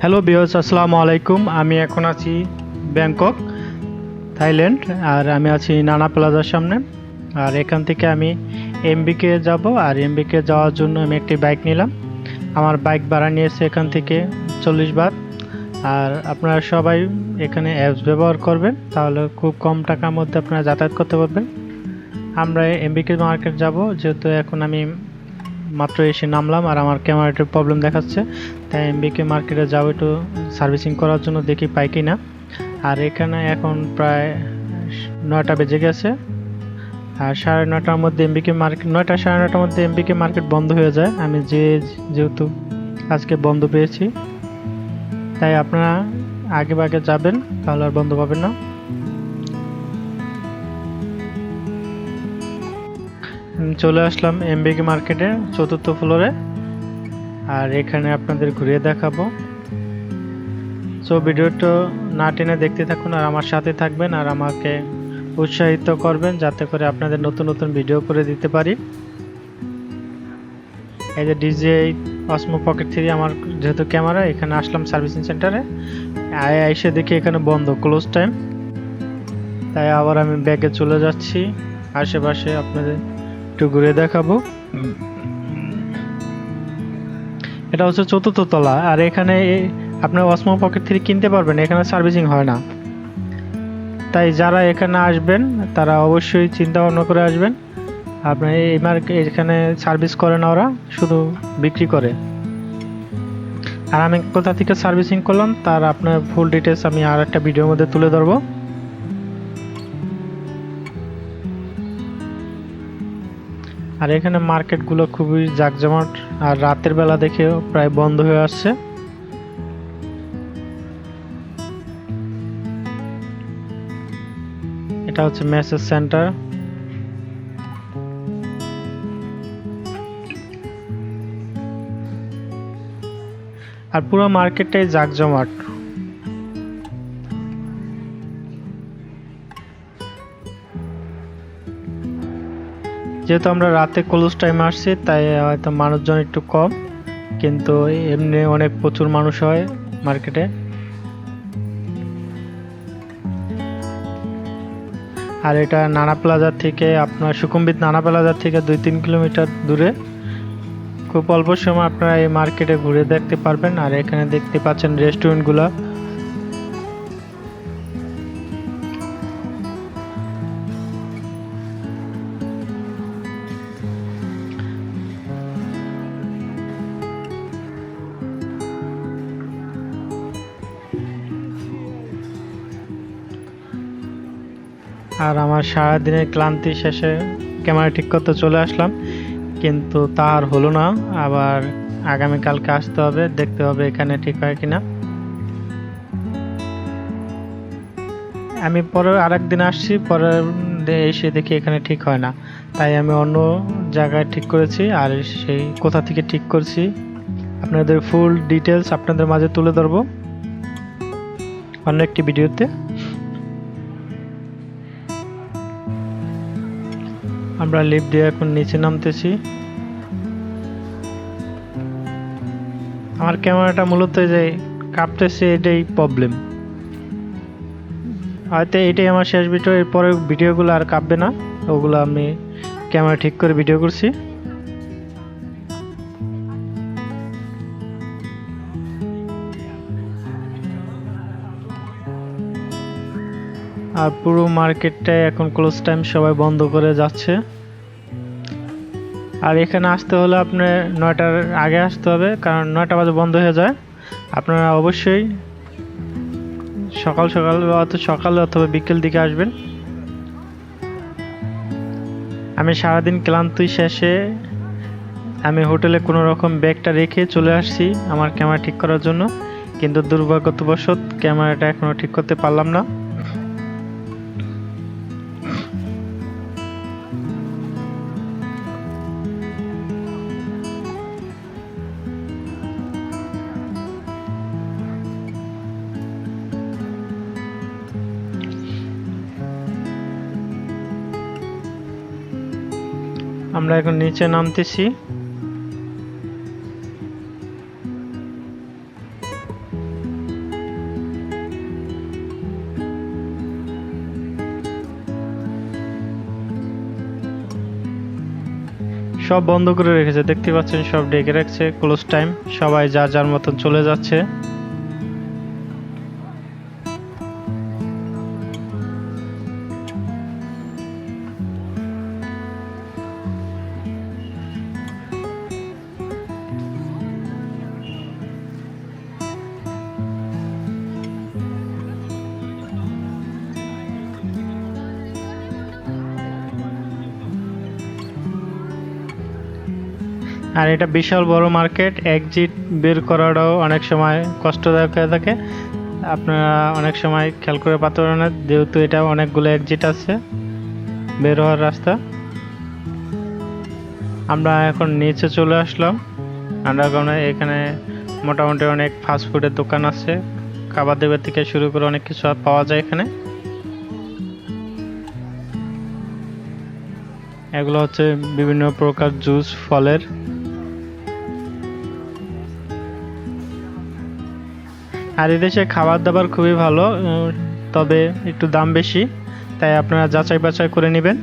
Hello বিয়স আসসালামু আলাইকুম। আমি এখন আছি ব্যাংকক, থাইল্যান্ড, আর আমি আছি নানা প্লাজার সামনে। আর এখান থেকে আমি এমবিকে যাব, আর এমবিকে যাওয়ার জন্য আমি একটি বাইক নিলাম। আমার বাইক ভাড়া নিয়েছে এখান থেকে চল্লিশ বাদ। আর আপনারা সবাই এখানে অ্যাপস ব্যবহার করবেন, তাহলে খুব কম টাকার মধ্যে আপনারা যাতায়াত করতে পারবেন। আমরা এমবিকে মার্কেট যাব, যেহেতু এখন আমি মাত্র এসে নামলাম, আর আমার ক্যামেরাটির প্রবলেম দেখাচ্ছে। এমবিকে মার্কেটে যাব একটু সার্ভিসিং করার জন্য দেখি পাই কি না আর এখানে এখন প্রায় নয়টা বেজে গেছে। আর সাড়ে নটার মধ্যে এমবিকে মার্কেট নয়টা, সাড়ে নটার মধ্যে এমবিকে মার্কেট বন্ধ হয়ে যায়। আমি যে যেহেতু আজকে বন্ধ পেয়েছি, তাই আপনারা আগে আগে যাবেন, তাহলে আর বন্ধ পাবেন না। চলে আসলাম এমবিকে মার্কেটে চতুর্থ ফ্লোরে আর এখানে আপনাদের ঘুরিয়ে দেখাবো। সো ভিডিওটা না টেনে দেখতে থাকুন আর আমার সাথে থাকবেন আর আমাকে উৎসাহিত করবেন যাতে করে আপনাদের নতুন নতুন ভিডিও করে দিতে পারি। এই যে ডিজে অসমো পকেট থ্রি আমার যেহেতু ক্যামেরা, এখানে আসলাম সার্ভিসিং সেন্টারে। এসে দেখি এখানে বন্ধ ক্লোজ টাইম তাই আবার আমি ব্যাগে চলে যাচ্ছি। আশেপাশে আপনাদের একটু ঘুরে দেখাবো। এটা হচ্ছে চতুর্থ তলা। আর এখানে আপনার অসমো পকেট থেকে কিনতে পারবেন, এখানে সার্ভিসিং হয় না। তাই যারা এখানে আসবেন, তারা অবশ্যই চিন্তা ভাবনা করে আসবেন। আপনার এই মার্কেট এখানে সার্ভিস করে না ওরা, শুধু বিক্রি করে। আর আমি কোথা থেকে সার্ভিসিং করলাম, তার আপনার ফুল ডিটেলস আমি আর একটা ভিডিওর মধ্যে তুলে ধরবো। আর এখানে মার্কেটগুলো খুবই জাকজমাট আর রাতের বেলা দেখেও প্রায় বন্ধ হয়ে আসছে। এটা হচ্ছে মেসেজ সেন্টার। আর পুরো মার্কেটটাই জাকজমাট যেহেতু আমরা রাতে ক্লোজ টাইম আসছি, তাই হয়তো মানুষজন একটু কম, কিন্তু এমনি অনেক প্রচুর মানুষ হয় মার্কেটে আর এটা নানা প্লাজার থেকে, আপনার সুকুম্বিত নানা প্লাজার থেকে দুই তিন কিলোমিটার দূরে। খুব অল্প সময় আপনারা এই মার্কেটে ঘুরে দেখতে পারবেন, আর এখানে দেখতে পাচ্ছেন রেস্টুরেন্টগুলো আর আমার সারাদিনের ক্লান্তি শেষে ক্যামেরা ঠিক করতে চলে আসলাম। কিন্তু তা আর হলো না। আবার আগামীকালকে আসতে হবে, দেখতে হবে এখানে ঠিক হয় কিনা। আমি পরে আরেক দিন আসছি পরে এসে দেখি এখানে ঠিক হয় না। তাই আমি অন্য জায়গায় ঠিক করেছি আর সেই কোথা থেকে ঠিক করছি, আপনাদের ফুল ডিটেলস আপনাদের মাঝে তুলে ধরবো। অন্য একটি ভিডিওতে। আমরা লিফট দিয়ে এখন নিচে নামতেছি। আমার ক্যামেরাটা মূলত যে কাঁপতেছে, এটাই প্রবলেম হয়তো এটাই আমার শেষ ভিডিও এরপরে ভিডিওগুলো আর কাঁপবে না। ওগুলো আমি ক্যামেরা ঠিক করে ভিডিও করছি। আর পুরো মার্কেটটাই এখন ক্লোজ টাইম সবাই বন্ধ করে যাচ্ছে। আর এখানে আসতে হলে আপনার নয়টার আগে আসতে হবে, কারণ নয়টা বাজে বন্ধ হয়ে যায়। আপনারা অবশ্যই সকাল সকাল অথবা সকালে অথবা বিকেল দিকে আসবেন। আমি সারাদিন ক্লান্তি শেষে আমি হোটেলে কোনো রকম ব্যাগটা রেখে চলে আসছি আমার ক্যামেরা ঠিক করার জন্য, কিন্তু দুর্ভাগ্যবশত ক্যামেরাটা এখনও ঠিক করতে পারলাম না। আমরা এখন নিচে নামতেছি। সব বন্ধ করে রেখেছে। দেখতে পাচ্ছেন সব ডেকে রাখছে। ক্লোজ টাইম সবাই যা যার মতন চলে যাচ্ছে। আর এটা বিশাল বড় মার্কেট এক্সিট বের করাটাও অনেক সময় কষ্টদায়ক হয়ে থাকে। আপনারা অনেক সময় খেয়াল করে পাতে পারেন না, যেহেতু এটা অনেকগুলো এক্সিট আছে বের হওয়ার রাস্তা। আমরা এখন নিচে চলে আসলাম। আন্ডারগ্রাউন্ডে এখানে মোটামুটি অনেক ফাস্ট ফুডের দোকান আছে। খাবার দেবের থেকে শুরু করে অনেক কিছু পাওয়া যায় এখানে। এগুলো হচ্ছে বিভিন্ন প্রকার জুস ফলের। আর এদেশে খাবার দাবার খুবই ভালো তবে একটু দাম বেশি, তাই আপনারা যাচাই বাছাই করে নেবেন।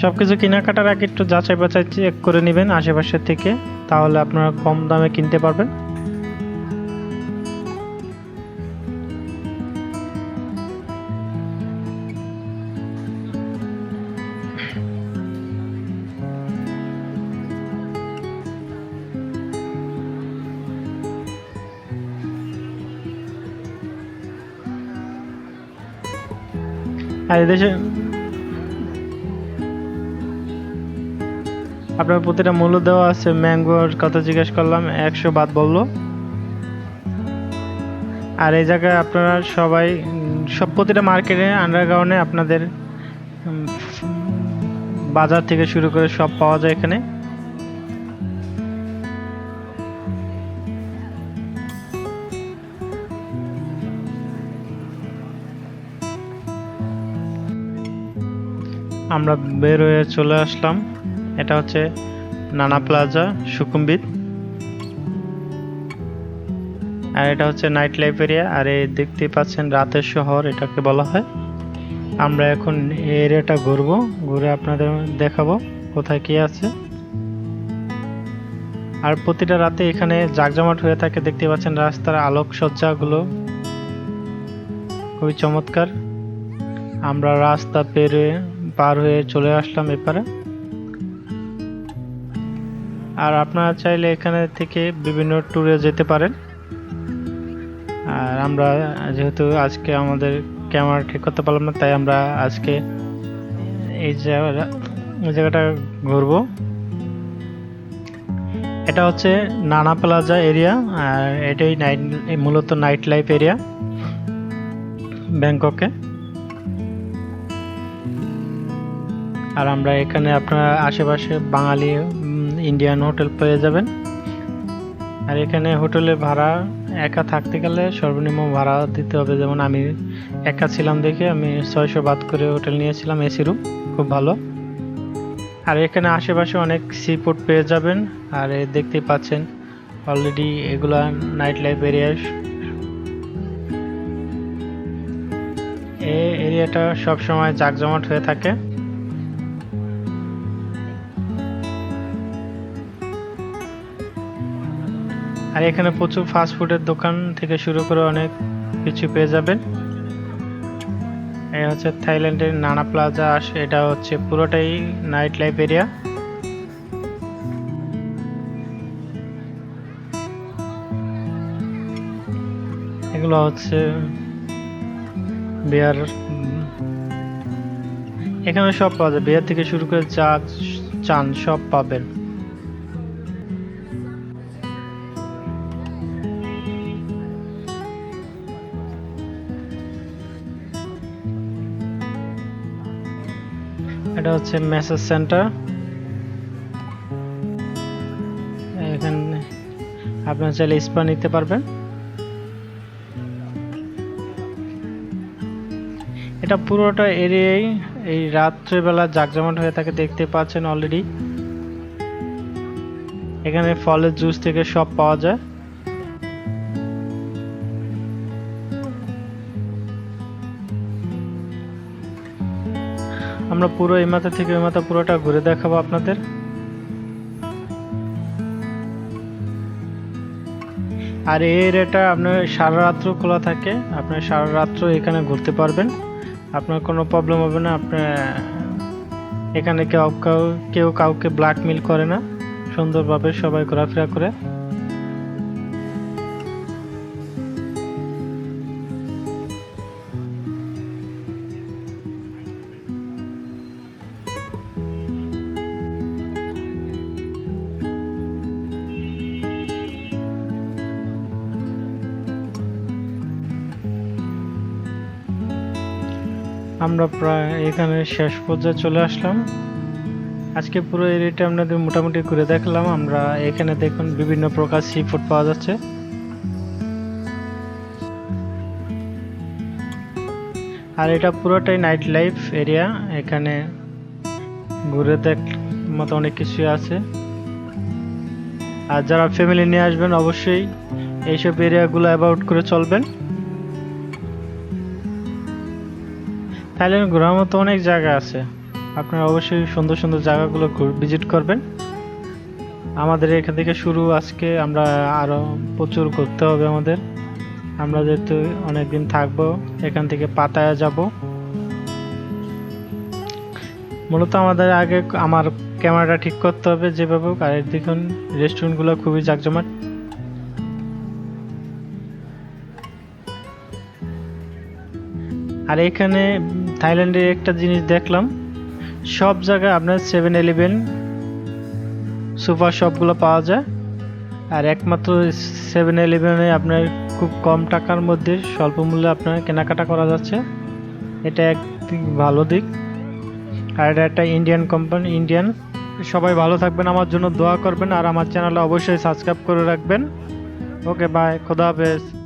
সব কিছু কেনাকাটার আগে একটু যাচাই বাছাই চেক করে নেবেন আশেপাশের থেকে, তাহলে আপনারা কম দামে কিনতে পারবেন। আর এদেশে আপনার প্রতিটা মূল্য দেওয়া আছে, ম্যাঙ্গোর কথা জিজ্ঞেস করলাম, একশো বাদ বলল। আর এই জায়গায় আপনারা সবাই, সব প্রতিটা মার্কেটে আন্ডারগ্রাউন্ডে আপনাদের বাজার থেকে শুরু করে সব পাওয়া যায় এখানে। আমরা বের হয়ে চলে আসলাম। এটা হচ্ছে নানা প্লাজা সুকুম্বিত আর এটা হচ্ছে নাইট লাইফ এরিয়া। আর এই দেখতেই পাচ্ছেন রাতের শহর, এটাকে বলা হয়। আমরা এখন এই এরিয়াটা ঘুরবো, ঘুরে আপনাদের দেখাবো কোথায় কি আছে। আর প্রতিটা রাতে এখানে জাকজমাট হয়ে থাকে দেখতে পাচ্ছেন রাস্তার আলোকসজ্জাগুলো খুবই চমৎকার। আমরা রাস্তা পেরিয়ে পার হয়ে চলে আসলাম এপারে। আর আপনারা চাইলে এখানে থেকে বিভিন্ন ট্যুরে যেতে পারেন। আর আমরা যেহেতু আজকে আমাদের ক্যামেরা ঠিক করতে পারলাম না, তাই আমরা আজকে এই জায়গাটা এই জায়গাটা ঘুরবো। এটা হচ্ছে নানা প্লাজা এরিয়া, আর এটাই নাইট মূলত নাইট লাইফ এরিয়া ব্যাংককে। আর আমরা এখানে আপনার আশেপাশে বাঙালি ইন্ডিয়ান হোটেল পেয়ে যাবেন। আর এখানে হোটেলে ভাড়া, একা থাকতে গেলে সর্বনিম্ন ভাড়া দিতে হবে। যেমন আমি একা ছিলাম দেখে আমি ছয়শো বাদ করে হোটেল নিয়েছিলাম এসি রুম খুব ভালো। আর এখানে আশেপাশে অনেক সি ফুড পেয়ে যাবেন। আর এ দেখতেই পাচ্ছেন অলরেডি এগুলা নাইট লাইফ এরিয়া এই এরিয়াটা সবসময় জাকজমাট হয়ে থাকে। আর এখানে প্রচুর ফাস্ট ফুডের দোকান থেকে শুরু করে অনেক কিছু পেয়ে যাবেন। এই হচ্ছে থাইল্যান্ডের নানা প্লাজা আসে এটা হচ্ছে পুরোটাই নাইট লাইফ এরিয়া এগুলো হচ্ছে বিয়ার এখানে সব পাওয়া যায়। বিয়ার থেকে শুরু করে চা চান সব পাবেন। এটা হচ্ছে মেসেজ সেন্টার। এখানে আপনার চাইলে স্পা নিতে পারবেন। এটা পুরোটা এরিয়াই এই রাত্রেবেলা জাকজমাট হয়ে থাকে, দেখতে পাচ্ছেন অলরেডি এখানে ফলের জুস থেকে সব পাওয়া যায়। আমরা পুরো এই মাথা থেকে ওই মাথা পুরোটা ঘুরে দেখাবো আপনাদের। আর এই এরিয়াটা আপনার সারা রাত্র খোলা থাকে। আপনার সারা রাত্র এখানে ঘুরতে পারবেন। আপনার কোনো প্রবলেম হবে না। আপনার এখানে কেউ কেউ কাউকে ব্ল্যাকমেল করে না। সুন্দরভাবে সবাই ঘোরাফেরা করে। আমরা প্রায় এখানে শেষ পর্যায়ে চলে আসলাম। আজকে পুরো এরিয়াটা আপনাদের মোটামুটি ঘুরে দেখলাম। আমরা এখানে দেখুন বিভিন্ন প্রকার সি ফুড পাওয়া যাচ্ছে। আর এটা পুরোটাই নাইট লাইফ এরিয়া এখানে ঘুরে দেখ মতো অনেক কিছু আছে। আর যারা ফ্যামিলি নিয়ে আসবেন অবশ্যই এইসব এরিয়াগুলো অ্যাবাউট করে চলবেন। থাইল্যান্ড ঘোরার মতো অনেক জায়গা আছে। আপনারা অবশ্যই সুন্দর সুন্দর জায়গাগুলো ভিজিট করবেন। আমাদের এখান থেকে শুরু, আজকে আমরা আরও প্রচুর ঘুরতে হবে আমাদের। আমরা যেহেতু অনেক দিন থাকব, এখান থেকে পাতায়া যাব। মূলত আমাদের আগে আমার ক্যামেরাটা ঠিক করতে হবে যেভাবে হোক, আর দেখুন রেস্টুরেন্টগুলো খুবই জাকজমাট আর এখানে থাইল্যান্ডে একটা জিনিস দেখলাম। সব জায়গায় আপনার সেভেন ইলেভেন সুপার শপগুলো পাওয়া যায়। আর একমাত্র সেভেন ইলেভেনে আপনার খুব কম টাকার মধ্যে স্বল্প মূল্যে আপনার কেনাকাটা করা যাচ্ছে। এটা এক ভালো দিক। আর এটা একটা ইন্ডিয়ান কোম্পানি ইন্ডিয়ান সবাই ভালো থাকবেন, আমার জন্য দোয়া করবেন। আর আমার চ্যানেলে অবশ্যই সাবস্ক্রাইব করে রাখবেন। ওকে বাই খোদা হাফেজ।